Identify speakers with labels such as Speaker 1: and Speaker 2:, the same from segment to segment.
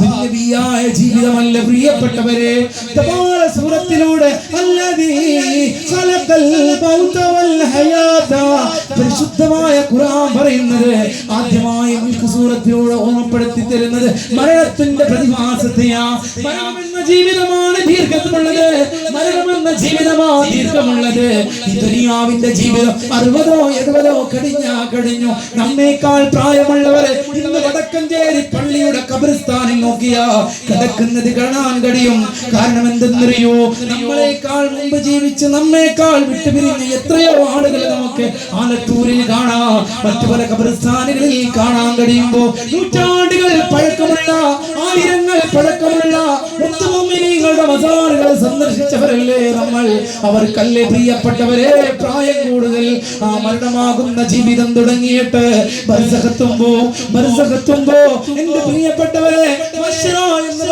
Speaker 1: ദുന്യവിയായ ജീവിതമല്ല പ്രിയപ്പെട്ടവരെ. സൂറത്തിലൂടെ പരിശുദ്ധമായ ഖുർആൻ പറയുന്നത് ആദ്യമായി മുൽക്ക് സൂറത്തിലൂടെ ഓർമ്മപ്പെടുത്തി തരുന്നത് മരണത്തിന്റെ പ്രതിഭാസത്തെയാ. മരണമെന്ന ജീവിതമാണ് ദീർഘമുള്ളത് മരണമെന്ന ജീവിതമാണ് ദീർഘമുള്ളത്. ഈ ദുനിയാവിന്റെ ജീവിതം അറുപതോ എഴുപതോ കഴിഞ്ഞാ കഴിഞ്ഞു നമ്മേക്കാൾ പ്രായമുള്ളവരെ ഇന്ന് വടക്കഞ്ചേരി പള്ളിയുടെ കബറിസ്ഥാനം നോക്കിയാ കിടക്കുന്നത് കാണാൻ കഴിയും. കാരണം എന്തെന്നറിയോ? നമ്മളെക്കാൾ മുമ്പ് ജീവിച്ച് നമ്മേക്കാൾ വിട്ടുപിരിഞ്ഞ എത്രയോ ആളുകൾ നമുക്ക് ആലത്തൂരിൽ കാണാം. മറ്റു പല കബറിസ്ഥാനുകളിൽ കാണാൻ കഴിയുമ്പോ നൂറ്റാണ്ടുകൾ പഴക്കമുള്ള ആയിരങ്ങൾ പഴക്കമുള്ള മുത്തുമമ്മിനികളുടെ മസാറുകൾ സന്ദർശിച്ചവരല്ലേ നമ്മൾ? അവർക്കല്ലേ പ്രിയപ്പെട്ടവരെ പ്രായം കൂടുതൽ ആ മരണമാകുന്ന ജീവിതം തുടങ്ങിയിട്ട് ബർസഹത്തുമ്പോ ബർസഹത്തുമ്പോ എന്റെ പ്രിയപ്പെട്ടവരെ എന്ന്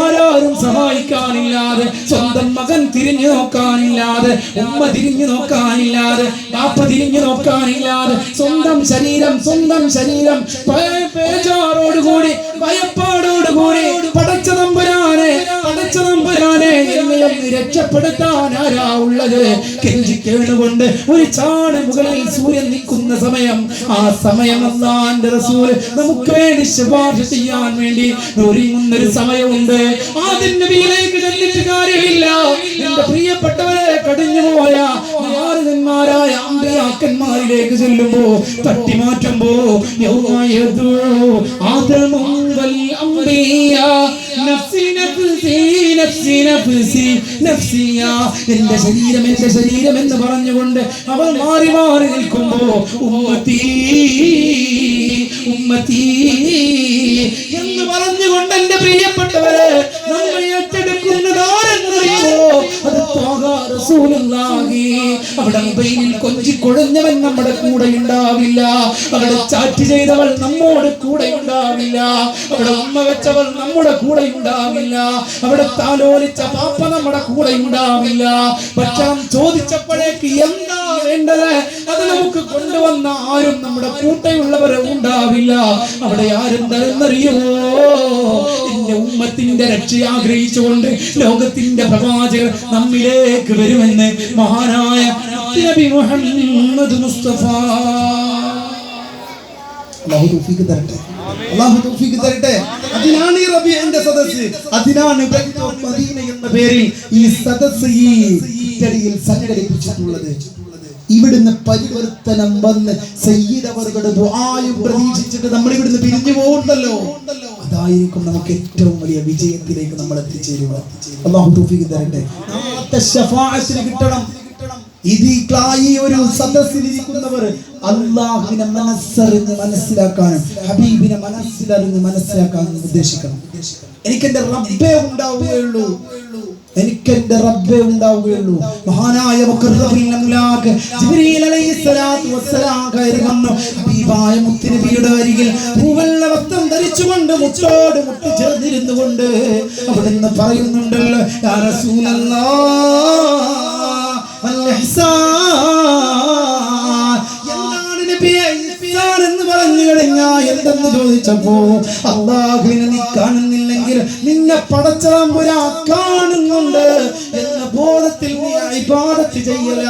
Speaker 1: ആരാരും സഹായിക്കാനില്ലാതെ സ്വന്തം മകൻ തിരിഞ്ഞു നോക്കാനില്ലാതെ ഉമ്മ തിരിഞ്ഞു നോക്കാനില്ലാതെ ബാപ്പ തിരിഞ്ഞു നോക്കാനില്ലാതെ സ്വന്തം ശരീരം സ്വന്തം ശരീരം ഭയ- രക്ഷപ്പെടുത്താൻ ആരാ ഉള്ളത് കെഞ്ചി കേണുകൊണ്ട് ഒരു ചാട് മുകളിൽ സൂര്യൻ നിൽക്കുന്ന സമയം. ആ സമയം അള്ളാന്റെ റസൂൽ നമുക്ക് വേണ്ടി ശുപാർശ ചെയ്യാൻ വേണ്ടി ഒരുങ്ങുന്ന ഒരു സമയമുണ്ട്. ആദ്യം നബിയിലേക്ക് ചെല്ലിട്ട് കാര്യമില്ല. എന്റെ പ്രിയപ്പെട്ടവരെ കടിഞ്ഞുപോയ മഹാരഥന്മാരായ അമ്പയാക്കന്മാരിലേക്ക് ചെല്ലുമ്പോ തട്ടി മാറ്റുമ്പോ ആദമും വൽ എന്റെ ശരീരം എന്റെ ശരീരം എന്ന് പറഞ്ഞുകൊണ്ട് അവൾ മാറി മാറി നിൽക്കുമ്പോ ഉമ്മത്തി ഉമ്മത്തി എന്ന് പറഞ്ഞുകൊണ്ട് എന്റെ പ്രിയപ്പെട്ടവരെ നമ്മൾ ഏറ്റെടുക്കുന്നതാരെന്നറിയോ അത് റസൂലുള്ളാഹി. അവിടെ മൊബൈലിൽ കൊഞ്ചി കൊഴഞ്ഞവൻ നമ്മുടെ കൂടെ ഉണ്ടാവില്ല. അവിടെ ചാറ്റ് ചെയ്തവൾ നമ്മോട് കൂടെ ഉണ്ടാവില്ല. അവിടെ അമ്മ വെച്ചവൾ നമ്മുടെ കൂടെ ഉണ്ടാവില്ല. അവിടെ താലോലിച്ച പാപ്പ നമ്മുടെ കൂടെ ഉണ്ടാവില്ല. ഭക്ഷണം ചോദിച്ചപ്പോഴേക്ക് എന്താ വേണ്ടത്? അത് നമുക്ക് കൊണ്ടുവന്ന ആരും നമ്മുടെ കൂട്ടയുള്ളവരെ ഉണ്ടാവില്ല. അവിടെ ആരും തരുന്നറിയുമോ എന്റെ ഉമ്മത്തിന്റെ രക്ഷ ആഗ്രഹിച്ചുകൊണ്ട് ലോകത്തിന്റെ പ്രവാചകർ നമ്മിലേക്ക് വരുമെന്ന് മഹാനായ നബി മുഹമ്മദ് മുസ്തഫ. അല്ലാഹു തൗഫീഖ് തരട്ടെ. അല്ലാഹു തൗഫീഖ് തരട്ടെ. അതിനാണ് ഈ റബീഇന്റെ സദസ്സ്. അതിനാണ് മദീന എന്ന പേരിൽ ഈ സദസ്സ് ഈ ഇറ്റലിയിൽ സംഘടിപ്പിച്ചിട്ടുള്ളത്. ഇവിടുന്ന് പരിവർത്തനം വന്ന് സയ്യിദവറുകളുടെ ദുആയും പ്രതീക്ഷിച്ചിട്ട് നമ്മൾ ഇവിടുന്ന് പിരിഞ്ഞു പോകുന്നല്ലോ അതായിരിക്കും നമുക്ക് ഏറ്റവും വലിയ വിജയത്തിലേക്ക് നമ്മൾ എത്തിച്ചേരുക അള്ളാഹു തൗഫീഖ് തരട്ടെ. നാളത്തെ ശഫാഅത്തിന് കിട്ടണം. ഒരു സദസ്സിലിരിക്കുന്നവർ അള്ളാഹുവിനെ മനസ്സറിഞ്ഞ് മനസ്സിലാക്കാനും ഹബീബിനെ മനസ്സിലറിഞ്ഞ് മനസ്സിലാക്കാനും ഉദ്ദേശിക്കണം. എനിക്ക് എന്റെ റബ്ബേ ഉണ്ടാവുകയുള്ളൂ. എനിക്ക് എന്റെ റബ്ബേ ഉണ്ടാവുകയുള്ളൂ. മഹാനായ ഹബീബായ മുത്തുനബിയുടെ അരികിൽ പൂവെള്ള വസ്ത്രം ധരിച്ചുകൊണ്ട് മുത്തോട് മുട്ടി ചേർന്നിരുന്നു കൊണ്ട് അവിടുന്ന് പറയുന്നുണ്ടല്ലോ എന്താണ് നബിയെ എന്ന് പറഞ്ഞു കഴിഞ്ഞാ ചോദിച്ചപ്പോ അള്ളാഹുവിനെ നീ കാണുന്നില്ലെങ്കിൽ നിന്നെ പടച്ചതമ്പുരാ കാണുന്നുണ്ട് എന്ന ബോധത്തിൽ നീ ഇബാദത്ത് ചെയ്യല.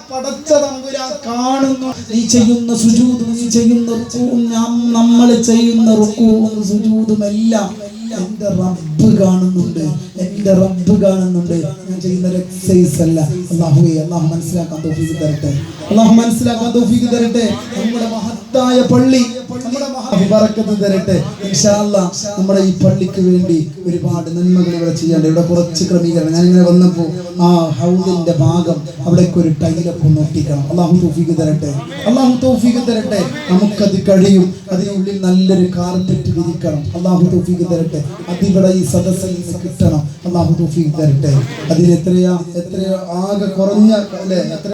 Speaker 1: നിന്നെ പടച്ചതമ്പുരാ കാണുന്നു. നീ ചെയ്യുന്ന സുജൂതും നീ ചെയ്യുന്ന റുക്കുവും നമ്മൾ ചെയ്യുന്ന റുക്കുവും സുജൂതും എല്ലാം എന്റെ റബ്ബ് കാണുന്നുണ്ട്. എന്റെ റബ്ബ് കാണുന്നുണ്ട്. ഞാൻ ചെയ്യുന്ന എക്സസൈസ് അല്ല. അള്ളാഹുവേ അള്ളാഹു മനസ്സിലാക്കാൻ തോഫീക്ക് തരട്ടെ. അള്ളാഹു മനസ്സിലാക്കാൻ തോഫീക്ക് തരട്ടെ. നമ്മുടെ മഹത്തായ പള്ളി നമ്മുടെ തരട്ടെ. ഇൻഷാല്ല നമ്മുടെ ഈ പള്ളിക്ക് വേണ്ടി ഒരുപാട് നന്മകൾ ഇവിടെ ചെയ്യാണ്ട് ഇവിടെ കുറച്ച് ക്രമീകരണം. ഞാൻ ഇങ്ങനെ വന്നപ്പോ ആ ഹൗദിന്റെ ഭാഗം അവിടേക്ക് ഒരു ടൈലൊക്കെ ഒന്ന് ഒട്ടിക്കണം. അള്ളാഹു തോഫീക്ക് തരട്ടെ. അള്ളാഹു തോഫീക്ക് തരട്ടെ. നമുക്കത് കഴിയും. അതിനുള്ളിൽ നല്ലൊരു കാർപ്പറ്റ് വിരിക്കണം. അള്ളാഹു തോഫീക്ക് തരട്ടെ. അതിവിടെ ഈ സദസ്സിൽ നിന്ന് കിട്ടണം. അള്ളാഹു തോഫീക്ക് തരട്ടെ. അതിൽ എത്രയാ എത്രയോ ആകെ കുറഞ്ഞ അല്ലെ? എത്ര